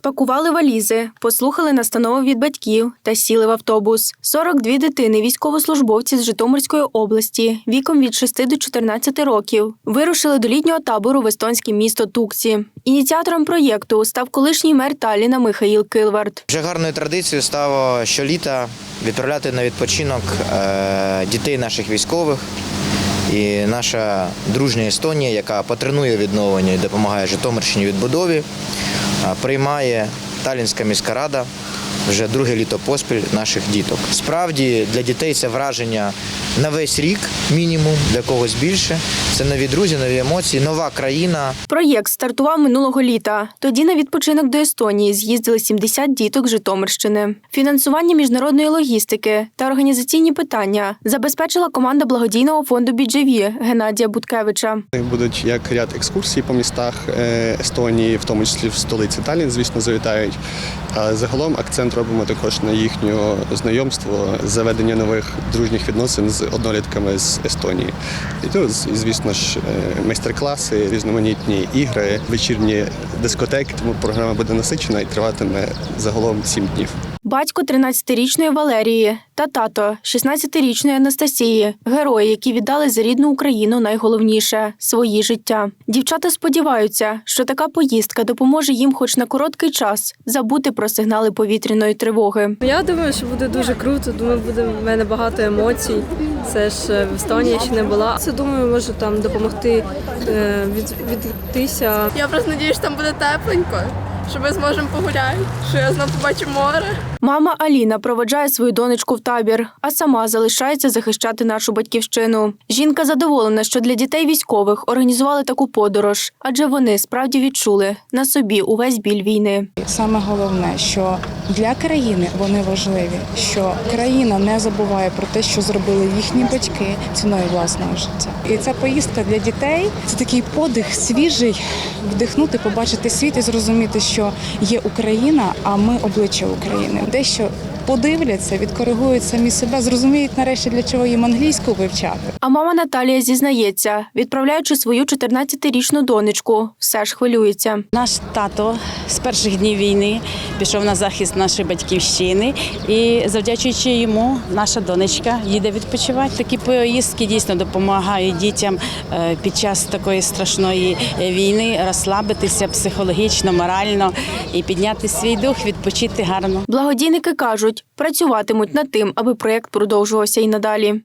Спакували валізи, послухали настанови від батьків та сіли в автобус. 42 дитини, військовослужбовці з Житомирської області, віком від 6 до 14 років, вирушили до літнього табору в естонське місто Туксі. Ініціатором проєкту став колишній мер Талліна Михаїл Килвард. Вже гарною традицією стало щоліта відправляти на відпочинок е, дітей наших військових. І наша дружня Естонія, яка потренує відновлення і допомагає Житомирщині відбудові, приймає Талінська міська рада вже друге літо поспіль наших діток. Справді для дітей це враження на весь рік, мінімум, для когось більше. Це нові друзі, нові емоції, нова країна. Проєкт стартував минулого літа. Тоді на відпочинок до Естонії з'їздили 70 діток з Житомирщини. Фінансування міжнародної логістики та організаційні питання забезпечила команда благодійного фонду «Біджеві» Геннадія Буткевича. Будуть як ряд екскурсій по містах е, Естонії, в тому числі в столиці Таллін, звісно, завітають. А загалом акцент робимо також на їхнє знайомство, заведення нових дружніх відносин з однолітками з Естонії. І тут, звісно ж, е, майстер-класи, різноманітні ігри, вечірні дискотеки. Тому програма буде насичена і триватиме загалом сім днів. Батько 13-річної Валерії та тато 16-річної Анастасії герої, які віддали за рідну Україну найголовніше свої життя. Дівчата сподіваються, що така поїздка допоможе їм, хоч на короткий час, забути про сигнали повітряної тривоги. Я думаю, що буде дуже круто. Думаю, буде в мене багато емоцій. Це ж е, в Естонії ще не була. Це думаю, може там допомогти е, від, відвіктися. Я просто надію, що там буде тепленько, що ми зможемо погуляти, що я знову побачу море. Мама Аліна проведжає свою донечку в табір, а сама залишається захищати нашу батьківщину. Жінка задоволена, що для дітей військових організували таку подорож, адже вони справді відчули на собі увесь біль війни. Саме головне, що для країни вони важливі, що країна не забуває про те, що зробили їхні батьки ціною власного життя. І ця поїздка для дітей це такий подих свіжий, вдихнути, побачити світ і зрозуміти, що є Україна, а ми обличчя України. Дещо подивляться, відкоригують самі себе, зрозуміють нарешті для чого їм англійську вивчати. А мама Наталія зізнається, відправляючи свою 14-річну донечку, все ж хвилюється. Наш тато з перших днів війни пішов на захист нашої батьківщини, і завдячуючи йому, наша донечка їде відпочивати. Такі поїздки дійсно допомагають дітям е, під час такої страшної е, війни розслабитися психологічно, морально і підняти свій дух, відпочити гарно. Благодійники кажуть, працюватимуть над тим, аби проєкт продовжувався і надалі.